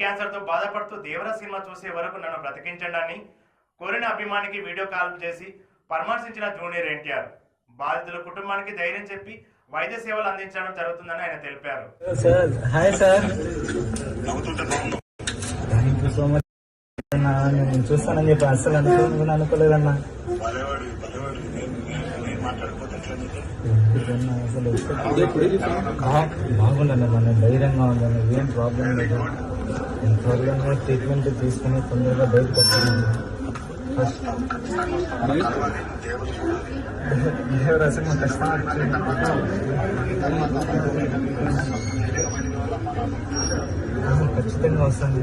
క్యాన్సర్తో బాధపడుతూ దేవర సినిమా చూసే వరకు నన్ను బ్రతికించండి అని కోరిన అభిమానికి వీడియో కాల్ చేసి పరామర్శించిన జూనియర్ ఎన్టీఆర్. బాధితుల కుటుంబానికి ధైర్యం చెప్పి వైద్య సేవలు అందించడం జరుగుతుందని ఆయన తెలిపారు. చూస్తానని చెప్పి అస్సలు అనుకోను అనుకోలేదన్నా. అసలు బాగుందన్న మన ధైర్యంగా ఉందన్న ఏం ప్రాబ్లం లేదు. నేను త్వరగా ట్రీట్మెంట్ తీసుకుని తొందరగా బయటకు వస్తాను ఫస్ట్ దేవరాశి ఖచ్చితంగా వస్తాను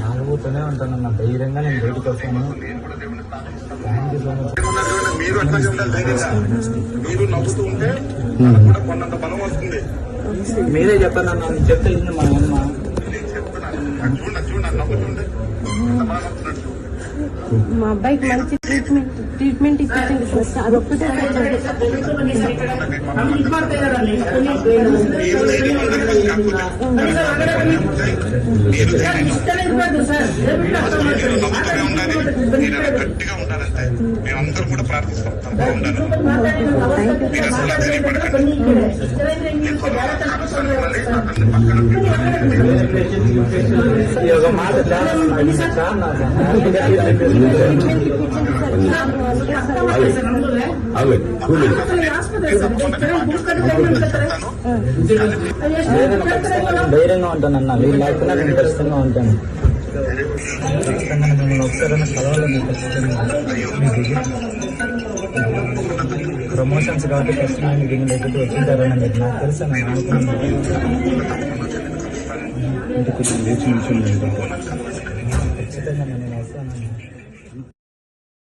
నాలుగుతూనే ఉంటానన్న ధైర్యంగా నేను బయటకు వస్తాను. థ్యాంక్ యూ సో మచ్ మీరు కూడా కొన్నంత బలం వస్తుంది. మీరే చెప్పాను చెప్తే మా అమ్మ. చూడండి చూడండి నవ్వుతుండే మా అబ్బాయికి మంచి ట్రీట్మెంట్ ట్రీట్మెంట్ ఇప్పించండి సార్. అదొక్కటే మీరు ధైర్యంగా ఉండాలి కాకపోతే మీరు ధైర్యంగా మీరు నవ్వుతూనే ఉండాలి మీరు అలా గట్టిగా ఉండాలంటే మేమందరం కూడా ప్రార్థిస్తాం. తప్పకుండా ఉండాలి మీరు అసలు ఆశ్చర్యపడకండి ఈ మాట ధైర్యంగా ఉంటాను అన్న వీళ్ళు నేను ఖచ్చితంగా ఉంటాను. ఖచ్చితంగా మిమ్మల్ని ఒకసారైనా కలవాలని ఖచ్చితంగా ప్రమోషన్స్ కాబట్టి ఖచ్చితంగా మీకు దీని దగ్గరికి వచ్చింటారని మీకు నాకు తెలుసు నేను అనుకున్నాను. ఖచ్చితంగా నేను వస్తాను.